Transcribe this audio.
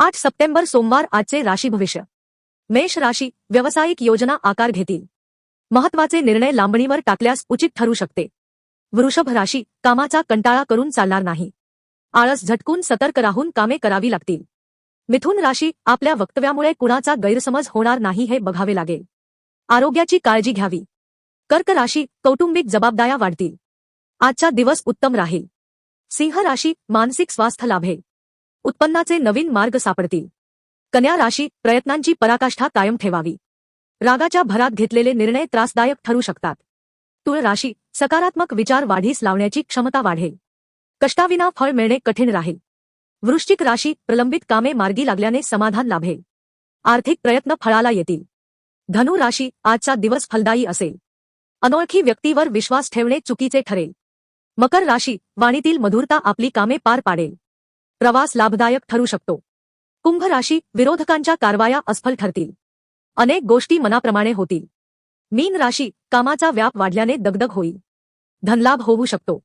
आठ सप्टेंबर सोमवार आजचे राशी भविष्य. मेष राशी व्यावसायिक योजना आकार घेतील. महत्त्वाचे निर्णय लांबणीवर टाकल्यास उचित ठरू शकते. वृषभ राशी कामाचा कंटाळा करून चालणार नाही. आळस झटकून सतर्क राहून कामे करावी लागतील. मिथुन राशी आपल्या वक्तव्यामुळे कुणाचा गैरसमज होणार नाही हे बघावे लागेल. आरोग्याची काळजी घ्यावी. कर्क राशी कौटुंबिक जबाबदाऱ्या वाढतील. आजचा दिवस उत्तम राहील. सिंह राशी मानसिक स्वास्थ्य लाभेल. उत्पन्नाचे नवीन मार्ग सापडतील. कन्या राशी प्रयत्नांची पराकाष्ठा कायम ठेवावी. रागाच्या भरात घेतलेले निर्णय त्रासदायक ठरू शकतात. तुळ राशी सकारात्मक विचार वाढीस लावण्याची क्षमता वाढेल. कष्टाविना फळ मिळणे कठीण राहील. वृश्चिक राशी प्रलंबित कामे मार्गी लागल्याने समाधान लाभेल. आर्थिक प्रयत्न फळाला येतील. धनु राशी आजचा दिवस फलदायी असेल. अनोळखी व्यक्तीवर विश्वास ठेवणे चुकीचे ठरेल. मकर राशी वाणीतील मधुरता आपली कामे पार पाडेल. प्रवास लाभदायक ठरू शकतो. कुंभ राशी विरोधकांच्या कारवाया अस्फल ठरतील. अनेक गोष्टी मनाप्रमाणे होतील. मीन राशी कामाचा व्याप वाढल्याने दगदग होईल. धनलाभ होऊ शकतो.